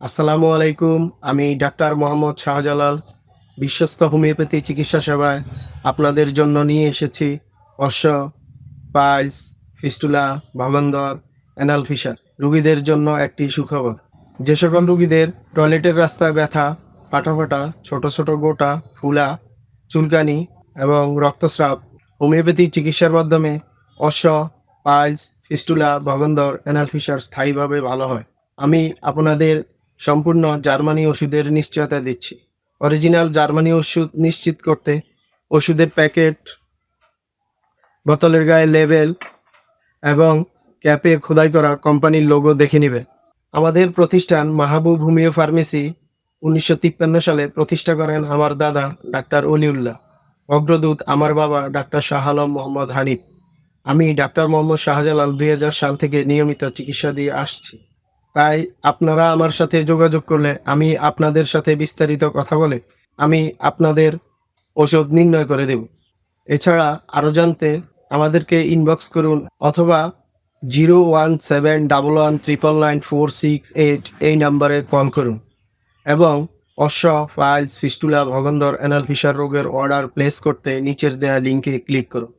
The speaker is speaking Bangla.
আসসালামু আলাইকুম, আমি ডাক্তার মোহাম্মদ শাহজালাল, বিশ্বস্ত হোমিওপ্যাথি চিকিৎসা সেবায় আপনাদের জন্য নিয়ে এসেছি অশ্ব, পাইলস, ফিস্টুলা ভগন্দর অ্যানাল ফিশার, রুগীদের জন্য একটি সুখবর। যে সকল রুগীদের টয়লেটের রাস্তায় ব্যথা ফাটাফাটা ছোট ছোট গোটা, ফুলা, চুলকানি এবং রক্তস্রাব, হোমিওপ্যাথি চিকিৎসার মাধ্যমে অশ্ব, পাইলস, ফিস্টুলা ভগন্দর অ্যানাল ফিশার স্থায়ীভাবে ভালো হয়। আমি আপনাদের সম্পূর্ণ জার্মানি ওষুধের নিশ্চয়তা দিচ্ছি। অরিজিনাল জার্মানি ওষুধ নিশ্চিত করতে ওষুধের প্যাকেট, বোতলের গায়ে লেবেল এবং ক্যাপে খোদাই করা কোম্পানির লোগো দেখে নেবেন। আমাদের প্রতিষ্ঠান মাহবুব হোমিও ফার্মেসি উনিশশো তিপ্পান্ন সালে প্রতিষ্ঠা করেন আমার দাদা ডাক্তার অলিউল্লাহ, অগ্রদূত আমার বাবা ডাক্তার শাহ আলম মোহাম্মদ হানিফ। আমি ডাক্তার মোহাম্মদ শাহজালাল দুই হাজার সাল থেকে নিয়মিত চিকিৎসা দিয়ে আসছি। তাই আপনারা আমার সাথে যোগাযোগ করলে আমি আপনাদের সাথে বিস্তারিত কথা বলে আমি আপনাদের ওষুধ নির্ণয় করে দেব। এছাড়া আরও জানতে আমাদেরকে ইনবক্স করুন অথবা zero one seven double one triple nine four six eight এই নাম্বারে কল করুন এবং অশ্ব ফাইলস ফিস্টুলা ভগন্দর অ্যানাল ফিসার রোগের অর্ডার প্লেস করতে নিচের দেয়া লিঙ্কে ক্লিক করুন।